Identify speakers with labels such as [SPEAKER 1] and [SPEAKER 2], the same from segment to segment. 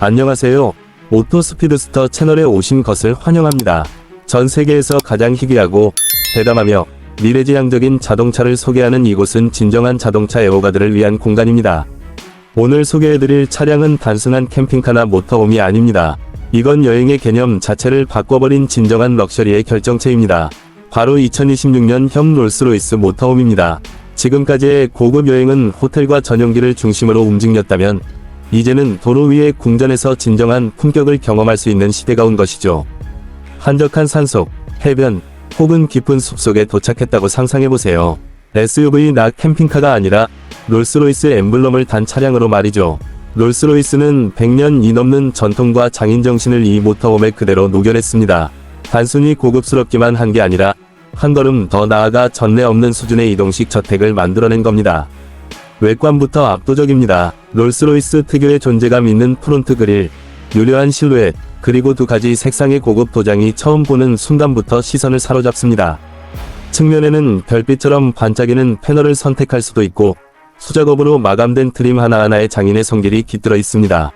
[SPEAKER 1] 안녕하세요. 오토 스피드스터 채널에 오신 것을 환영합니다. 전 세계에서 가장 희귀하고 대담하며 미래지향적인 자동차를 소개하는 이곳은 진정한 자동차 애호가들을 위한 공간입니다. 오늘 소개해드릴 차량은 단순한 캠핑카나 모터홈이 아닙니다. 이건 여행의 개념 자체를 바꿔버린 진정한 럭셔리의 결정체입니다. 바로 2026년 형 롤스로이스 모터홈입니다. 지금까지의 고급 여행은 호텔과 전용기를 중심으로 움직였다면 이제는 도로 위의 궁전에서 진정한 품격을 경험할 수 있는 시대가 온 것이죠. 한적한 산속, 해변, 혹은 깊은 숲속에 도착했다고 상상해보세요. SUV나 캠핑카가 아니라 롤스로이스 엠블럼을 단 차량으로 말이죠. 롤스로이스는 100년이 넘는 전통과 장인정신을 이 모터홈에 그대로 녹여냈습니다. 단순히 고급스럽기만 한 게 아니라 한 걸음 더 나아가 전례 없는 수준의 이동식 저택을 만들어낸 겁니다. 외관부터 압도적입니다. 롤스로이스 특유의 존재감 있는 프론트 그릴, 유려한 실루엣, 그리고 두 가지 색상의 고급 도장이 처음 보는 순간부터 시선을 사로잡습니다. 측면에는 별빛처럼 반짝이는 패널을 선택할 수도 있고, 수작업으로 마감된 트림 하나하나에 장인의 손길이 깃들어 있습니다.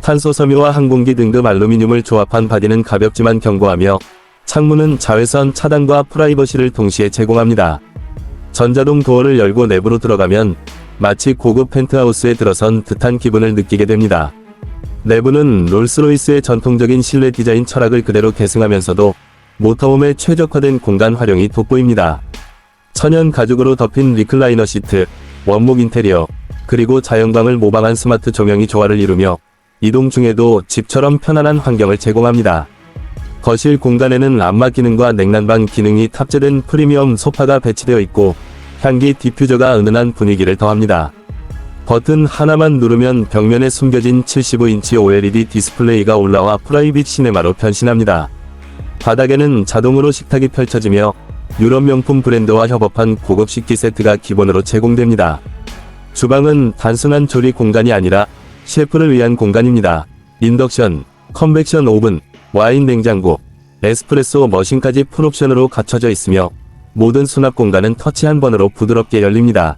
[SPEAKER 1] 탄소 섬유와 항공기 등급 알루미늄을 조합한 바디는 가볍지만 견고하며, 창문은 자외선 차단과 프라이버시를 동시에 제공합니다. 전자동 도어를 열고 내부로 들어가면 마치 고급 펜트하우스에 들어선 듯한 기분을 느끼게 됩니다. 내부는 롤스로이스의 전통적인 실내 디자인 철학을 그대로 계승하면서도 모터홈의 최적화된 공간 활용이 돋보입니다. 천연 가죽으로 덮인 리클라이너 시트, 원목 인테리어, 그리고 자연광을 모방한 스마트 조명이 조화를 이루며 이동 중에도 집처럼 편안한 환경을 제공합니다. 거실 공간에는 안마 기능과 냉난방 기능이 탑재된 프리미엄 소파가 배치되어 있고 향기 디퓨저가 은은한 분위기를 더합니다. 버튼 하나만 누르면 벽면에 숨겨진 75인치 OLED 디스플레이가 올라와 프라이빗 시네마로 변신합니다. 바닥에는 자동으로 식탁이 펼쳐지며 유럽 명품 브랜드와 협업한 고급 식기 세트가 기본으로 제공됩니다. 주방은 단순한 조리 공간이 아니라 셰프를 위한 공간입니다. 인덕션, 컨벡션 오븐, 와인 냉장고, 에스프레소 머신까지 풀옵션으로 갖춰져 있으며 모든 수납 공간은 터치 한 번으로 부드럽게 열립니다.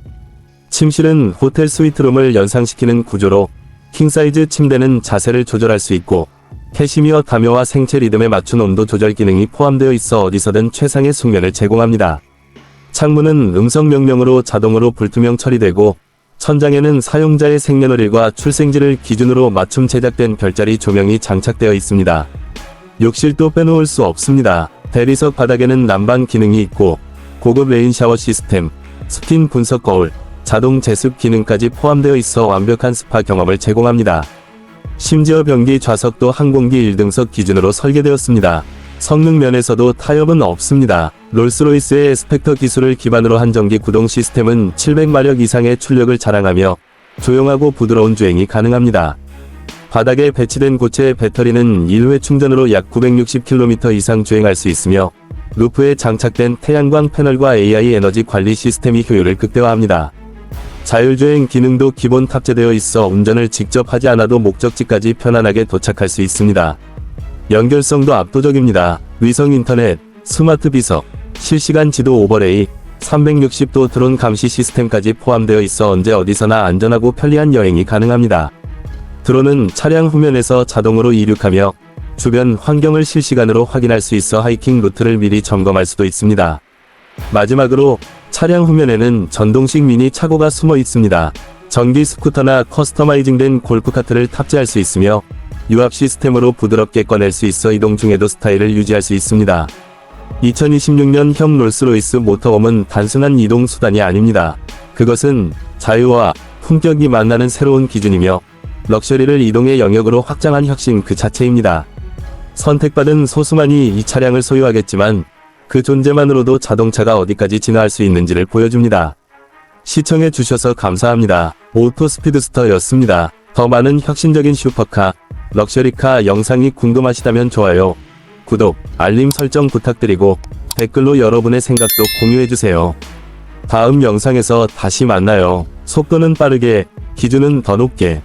[SPEAKER 1] 침실은 호텔 스위트룸을 연상시키는 구조로 킹사이즈 침대는 자세를 조절할 수 있고 캐시미어 담요와 생체 리듬에 맞춘 온도 조절 기능이 포함되어 있어 어디서든 최상의 숙면을 제공합니다. 창문은 음성 명령으로 자동으로 불투명 처리되고 천장에는 사용자의 생년월일과 출생지를 기준으로 맞춤 제작된 별자리 조명이 장착되어 있습니다. 욕실도 빼놓을 수 없습니다. 대리석 바닥에는 난방 기능이 있고 고급 레인 샤워 시스템, 스킨 분석 거울, 자동 제습 기능까지 포함되어 있어 완벽한 스파 경험을 제공합니다. 심지어 변기 좌석도 항공기 1등석 기준으로 설계되었습니다. 성능 면에서도 타협은 없습니다. 롤스로이스의 스펙터 기술을 기반으로 한 전기 구동 시스템은 700마력 이상의 출력을 자랑하며 조용하고 부드러운 주행이 가능합니다. 바닥에 배치된 고체 배터리는 1회 충전으로 약 960km 이상 주행할 수 있으며 루프에 장착된 태양광 패널과 AI 에너지 관리 시스템이 효율을 극대화합니다. 자율주행 기능도 기본 탑재되어 있어 운전을 직접 하지 않아도 목적지까지 편안하게 도착할 수 있습니다. 연결성도 압도적입니다. 위성 인터넷, 스마트 비석, 실시간 지도 오버레이, 360도 드론 감시 시스템까지 포함되어 있어 언제 어디서나 안전하고 편리한 여행이 가능합니다. 드론은 차량 후면에서 자동으로 이륙하며 주변 환경을 실시간으로 확인할 수 있어 하이킹 루트를 미리 점검할 수도 있습니다. 마지막으로 차량 후면에는 전동식 미니 차고가 숨어 있습니다. 전기 스쿠터나 커스터마이징된 골프카트를 탑재할 수 있으며 유압 시스템으로 부드럽게 꺼낼 수 있어 이동 중에도 스타일을 유지할 수 있습니다. 2026년 형 롤스로이스 모터홈은 단순한 이동 수단이 아닙니다. 그것은 자유와 품격이 만나는 새로운 기준이며 럭셔리를 이동의 영역으로 확장한 혁신 그 자체입니다. 선택받은 소수만이 이 차량을 소유하겠지만 그 존재만으로도 자동차가 어디까지 진화할 수 있는지를 보여줍니다. 시청해 주셔서 감사합니다. 오토스피드스터였습니다. 더 많은 혁신적인 슈퍼카, 럭셔리카 영상이 궁금하시다면 좋아요, 구독, 알림 설정 부탁드리고 댓글로 여러분의 생각도 공유해주세요. 다음 영상에서 다시 만나요. 속도는 빠르게, 기준은 더 높게.